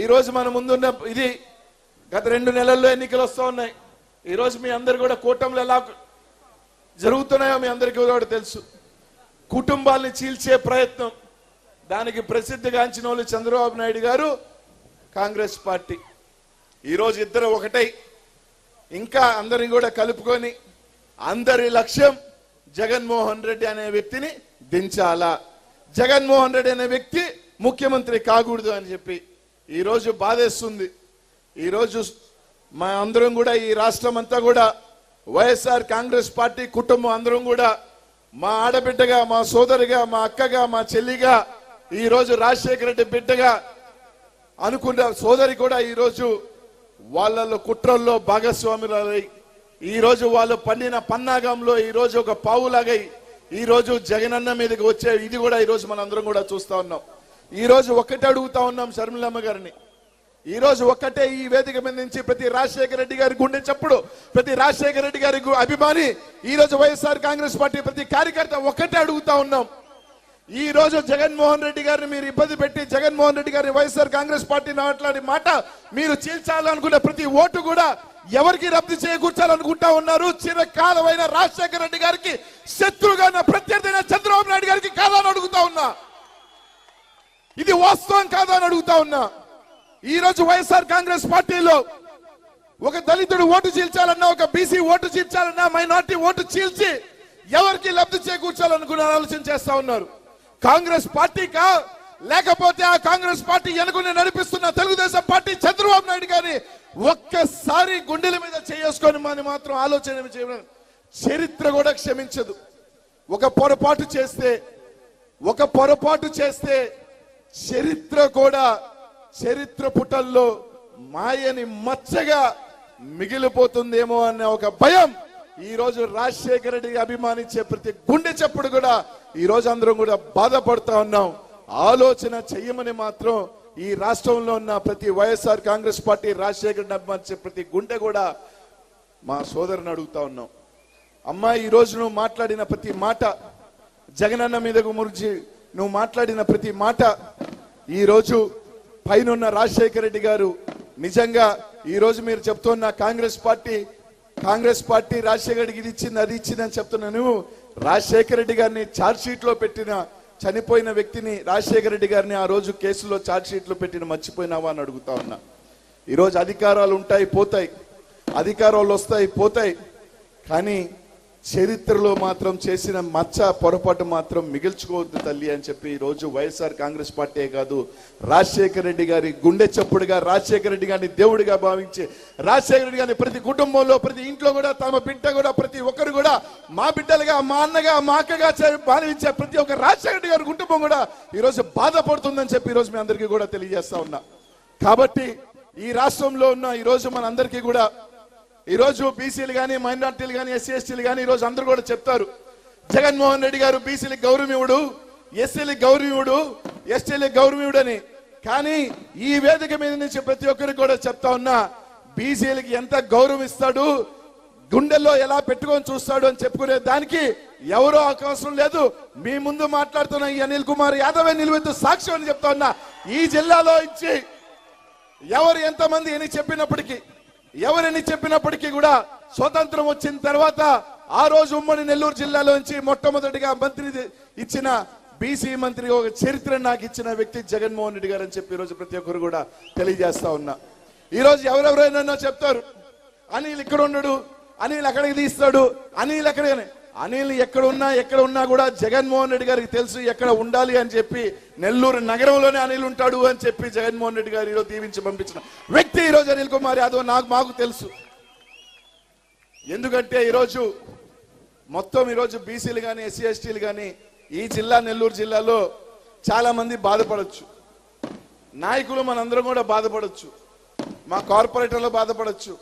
ఈరోజు మన ముందున్న ఇది గత రెండు నెలల్లో ఎన్నికలు వస్తూ ఉన్నాయి. ఈరోజు మీ అందరు కూడా కూటములు ఎలా జరుగుతున్నాయో మీ అందరికీ కూడా తెలుసు. కుటుంబాల్ని చీల్చే ప్రయత్నం దానికి ప్రసిద్ధిగాంచిన వాళ్ళు చంద్రబాబు నాయుడు గారు కాంగ్రెస్ పార్టీ. ఈరోజు ఇద్దరు ఒకటై. ఇంకా అందరిని కూడా కలుపుకొని అందరి లక్ష్యం జగన్మోహన్ రెడ్డి అనే వ్యక్తిని దించాలా. జగన్మోహన్ రెడ్డి అనే వ్యక్తి ముఖ్యమంత్రి కాకూడదు అని చెప్పి ఈరోజు బాధేస్తుంది. ఈరోజు మా అందరం కూడా ఈ రాష్ట్రం అంతా కూడా వైఎస్ఆర్ కాంగ్రెస్ పార్టీ కుటుంబం అందరం కూడా మా ఆడబిడ్డగా మా సోదరిగా మా అక్కగా మా చెల్లిగా ఈరోజు రాజశేఖర రెడ్డి బిడ్డగా అనుకున్న సోదరి కూడా ఈరోజు వాళ్ళలో కుట్రల్లో భాగస్వాములై ఈరోజు వాళ్ళు పండిన పన్నాగంలో ఈరోజు ఒక పావులాగై ఈరోజు జగనన్న మీదకి వచ్చే ఇది కూడా ఈరోజు మనందరం కూడా చూస్తా ఉన్నాం. ఈ రోజు ఒక్కటే అడుగుతా ఉన్నాం శర్మిలమ్మ గారిని. ఈరోజు ఒక్కటే ఈ వేదిక మీద నుంచి ప్రతి రాజశేఖర రెడ్డి గారి గుండె చప్పుడు ప్రతి రాజశేఖర రెడ్డి గారి అభిమాని ఈరోజు వైఎస్ఆర్ కాంగ్రెస్ పార్టీ ప్రతి కార్యకర్త ఒక్కటే అడుగుతా ఉన్నాం. ఈ రోజు జగన్మోహన్ రెడ్డి గారిని మీరు ఇబ్బంది పెట్టి జగన్మోహన్ రెడ్డి గారిని వైఎస్ఆర్ కాంగ్రెస్ పార్టీ మాట్లాడి మాట మీరు చీల్చాలనుకున్న ప్రతి ఓటు కూడా ఎవరికి రద్దు చేకూర్చాలనుకుంటా ఉన్నారు? చిరకాలమైన రాజశేఖర రెడ్డి గారికి శత్రుగా నా ప్రత్యర్థి చంద్రబాబు నాయుడు గారికి కాదా అడుగుతా ఉన్నా. ఇది వాస్తవం కాదా అని అడుగుతా ఉన్నా. ఈ రోజు వైఎస్ఆర్ కాంగ్రెస్ పార్టీలో ఒక దళితుడు ఓటు చీల్చాలన్నా ఒక బీసీ ఓటు చీల్చాలన్నా మైనార్టీ ఓటు చీల్చి ఎవరికి లబ్ధి చేకూర్చాలనుకున్న ఆలోచన చేస్తా ఉన్నారు. కాంగ్రెస్ పార్టీకా? లేకపోతే ఆ కాంగ్రెస్ పార్టీ ఎనుకుని నడిపిస్తున్న తెలుగుదేశం పార్టీ చంద్రబాబు నాయుడు గారి ఒక్కసారి గుండెల మీద చేసుకొని మన మాత్రం ఆలోచన చేయడం చరిత్ర కూడా క్షమించదు. ఒక పొరపాటు చేస్తే ఒక పొరపాటు చేస్తే చరిత్ర కూడా చరిత్ర పుటల్లో మాయని మచ్చగా మిగిలిపోతుందేమో అనే ఒక భయం ఈ రోజు రాజశేఖర రెడ్డి అభిమానించే ప్రతి గుండె చప్పుడు కూడా ఈ రోజు అందరం కూడా బాధపడుతా ఉన్నాం. ఆలోచన చెయ్యమని మాత్రం ఈ రాష్ట్రంలో ఉన్న ప్రతి వైఎస్ఆర్ కాంగ్రెస్ పార్టీ రాజశేఖర రెడ్డిని అభిమానించే ప్రతి గుండె కూడా మా సోదరుని అడుగుతా ఉన్నాం. అమ్మాయి ఈ రోజు నువ్వు మాట్లాడిన ప్రతి మాట జగనన్న మీద గురించి నువ్వు మాట్లాడిన ప్రతి మాట ఈరోజు పైనున్న రాజశేఖర రెడ్డి గారు నిజంగా ఈరోజు మీరు చెప్తున్న Congress party Congress party Rajasekhara రెడ్డికి ఇది ఇచ్చింది అది ఇచ్చింది అని చెప్తున్నా నువ్వు. రాజశేఖర రెడ్డి గారిని ఛార్జ్షీట్లో పెట్టిన చనిపోయిన వ్యక్తిని రాజశేఖర రెడ్డి గారిని ఆ రోజు కేసులో ఛార్జ్షీట్లో పెట్టిన మర్చిపోయినావా అని అడుగుతా ఉన్నా. ఈరోజు అధికారాలు ఉంటాయి పోతాయి. అధికారాలు వస్తాయి పోతాయి. కానీ చరిత్రలో మాత్రం చేసిన మచ్చ పొరపాటు మాత్రం మిగిల్చుకోవద్దు తల్లి అని చెప్పి ఈరోజు రోజు వైఎస్ఆర్ కాంగ్రెస్ పార్టీ కాదు రాజశేఖర రెడ్డి గారి గుండె చప్పుడుగా రాజశేఖర రెడ్డి గారిని దేవుడిగా భావించి రాజశేఖర రెడ్డి గారిని ప్రతి కుటుంబంలో ప్రతి ఇంట్లో కూడా తమ బిడ్డ కూడా ప్రతి ఒక్కరు కూడా మా బిడ్డలుగా మా అన్నగా మా అక్కగా భావించే ప్రతి ఒక్క రాజశేఖర రెడ్డి గారి కుటుంబం కూడా ఈ రోజు బాధపడుతుందని చెప్పి ఈ రోజు మీ అందరికీ కూడా తెలియజేస్తా ఉన్నా. కాబట్టి ఈ రాష్ట్రంలో ఉన్న ఈరోజు మనందరికీ కూడా ఈరోజు బీసీలు కానీ మైనార్టీలు కానీ ఎస్సీ ఎస్టీలు కానీ ఈ రోజు అందరూ కూడా చెప్తారు. జగన్మోహన్ రెడ్డి గారు బీసీలకు గౌరవీయుడు ఎస్సీలకు గౌరవీయుడు ఎస్టీలకు గౌరవీయుడు అని కానీ ఈ వేదిక మీద నుంచి ప్రతి ఒక్కరికి కూడా చెప్తా ఉన్నా బీసీలకి ఎంత గౌరవం ఇస్తాడు గుండెల్లో ఎలా పెట్టుకొని చూస్తాడు అని చెప్పుకునే దానికి ఎవరో అవకాశం లేదు. మీ ముందు మాట్లాడుతున్న ఈ అనిల్ కుమార్ యాదవే నిలువెత్తు సాక్ష్యం అని చెప్తా ఉన్నా. ఈ జిల్లాలో ఇచ్చి ఎవరు ఎంతమంది అని చెప్పినప్పటికీ ఎవరని చెప్పినప్పటికీ కూడా స్వతంత్రం వచ్చిన తర్వాత ఆ రోజు ఉమ్మడి నెల్లూరు జిల్లాలో నుంచి మొట్టమొదటిగా మంత్రి ఇచ్చిన బీసీ మంత్రి ఒక చరిత్ర నాకు ఇచ్చిన వ్యక్తి జగన్మోహన్ రెడ్డి గారు అని చెప్పి ఈ రోజు ప్రతి ఒక్కరు కూడా తెలియజేస్తా ఉన్నా. ఈ రోజు ఎవరెవరైనా చెప్తారు అనిల్ ఇక్కడ ఉన్నాడు అనిల్ అక్కడికి తీస్తాడు అనిల్ అక్కడ అనిల్ ఎక్కడ ఉన్నా ఎక్కడ ఉన్నా కూడా జగన్మోహన్ రెడ్డి గారికి తెలుసు ఎక్కడ ఉండాలి అని చెప్పి నెల్లూరు నగరంలోనే అనిల్ ఉంటాడు అని చెప్పి జగన్మోహన్ రెడ్డి గారు ఈరోజు దీవించి పంపించిన వ్యక్తి ఈరోజు అనిల్ కుమార్ యాదవ్ నాకు మాకు తెలుసు. ఎందుకంటే ఈరోజు మొత్తం ఈరోజు బీసీలు కానీ ఎస్సీ ఎస్టీలు కానీ ఈ జిల్లా నెల్లూరు జిల్లాలో చాలా మంది నాయకులు మనందరం కూడా బాధపడచ్చు. మా కార్పొరేటర్లు బాధపడొచ్చు.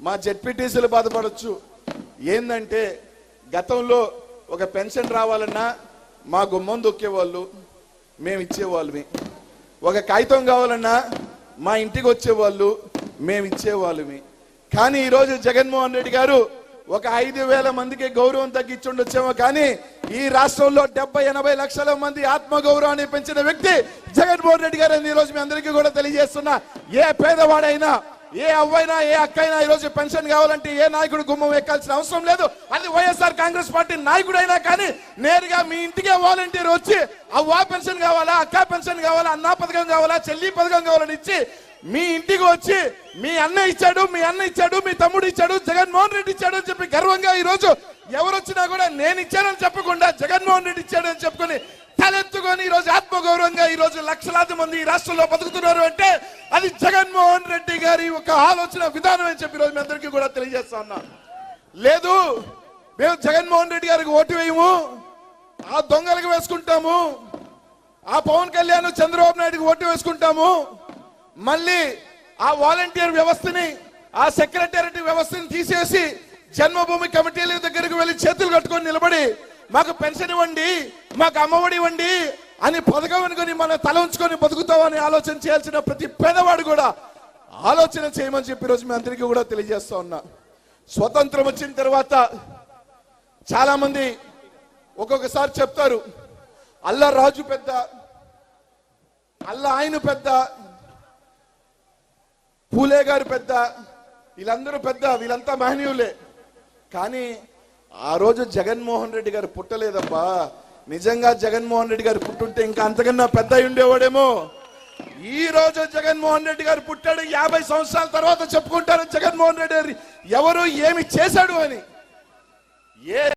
మా జెడ్పీటీసీలు బాధపడచ్చు. ఏందంటే గతంలో ఒక పెన్షన్ రావాలన్నా మా గుమ్మం దొక్కేవాళ్ళు మేము ఇచ్చేవాళ్ళమి. ఒక కాగితం కావాలన్నా మా ఇంటికి వచ్చేవాళ్ళు మేము ఇచ్చేవాళ్ళమి. కానీ ఈరోజు జగన్మోహన్ రెడ్డి గారు ఒక ఐదు వేల మందికి గౌరవం తగ్గించుండొచ్చేమో కానీ ఈ రాష్ట్రంలో డెబ్బై ఎనభై లక్షల మంది ఆత్మగౌరవాన్ని పెంచిన వ్యక్తి జగన్మోహన్ రెడ్డి గారు ఈ రోజు మీ అందరికీ కూడా తెలియజేస్తున్నా. ఏ పేదవాడైనా ఏ అవ్వైనా ఏ అక్కైనా ఈ రోజు పెన్షన్ కావాలంటే ఏ నాయకుడు గుమ్మం ఎక్కాల్సిన అవసరం లేదు. అది వైఎస్ఆర్ కాంగ్రెస్ పార్టీ నాయకుడైనా కానీ నేరుగా మీ ఇంటికే వాలంటీర్ వచ్చి అవ్వా పెన్షన్ కావాలా అక్క పెన్షన్ కావాలా అన్నా పథకం కావాలా చెల్లి పథకం కావాలని ఇచ్చి మీ ఇంటికి వచ్చి మీ అన్న ఇచ్చాడు మీ అన్న ఇచ్చాడు మీ తమ్ముడు ఇచ్చాడు జగన్మోహన్ రెడ్డి ఇచ్చాడు అని చెప్పి గర్వంగా ఈ రోజు ఎవరు వచ్చినా కూడా నేను ఇచ్చానని చెప్పకుండా జగన్మోహన్ రెడ్డి ఇచ్చాడు అని చెప్పుకొని తలెత్తుకొని ఈ రోజు ఆత్మగౌరవంగా ఈ రోజు లక్షలాది మంది ఈ రాష్ట్రంలో బతుకుతున్నారు అంటే అది జగన్మోహన్ రెడ్డి గారి ఒక ఆలోచన విధానం అని చెప్పి రోజు మీ అందరికీ కూడా తెలియజేస్తా ఉన్నా. లేదు మేము జగన్మోహన్ రెడ్డి గారికి ఓటు వేయము ఆ దొంగలకు వేసుకుంటాము ఆ పవన్ కళ్యాణ్ చంద్రబాబు నాయుడుకి ఓటు వేసుకుంటాము మళ్ళీ ఆ వాలంటీర్ వ్యవస్థని ఆ సెక్రటేరియట్ వ్యవస్థని తీసేసి జన్మభూమి కమిటీల దగ్గరికి వెళ్ళి చేతులు కట్టుకొని నిలబడి మాకు పెన్షన్ ఇవ్వండి మాకు అమ్మఒడి ఇవ్వండి అని పథకం అనుకొని మనం తల ఉంచుకొని బతుకుతామని ఆలోచన చేయాల్సిన ప్రతి పేదవాడు కూడా ఆలోచన చేయమని చెప్పి రోజు మీ అందరికీ కూడా తెలియజేస్తా ఉన్నా. స్వతంత్రం వచ్చిన తర్వాత చాలా మంది ఒక్కొక్కసారి చెప్తారు అల్లా రాజు పెద్ద అల్లా ఆయన పెద్ద పూలే గారు పెద్ద వీళ్ళందరూ పెద్ద వీళ్ళంతా మహనీయులే. కానీ ఆ రోజు జగన్మోహన్ రెడ్డి గారు పుట్టలేదబ్బా. నిజంగా జగన్మోహన్ రెడ్డి గారు పుట్టుంటే ఇంకా అంతకన్నా పెద్ద ఉండేవాడేమో. ఈ రోజు జగన్మోహన్ రెడ్డి గారు పుట్టాడు యాభై సంవత్సరాల తర్వాత చెప్పుకుంటారు జగన్మోహన్ రెడ్డి గారు. ఎవరు ఏమి చేశాడు అని? ఏ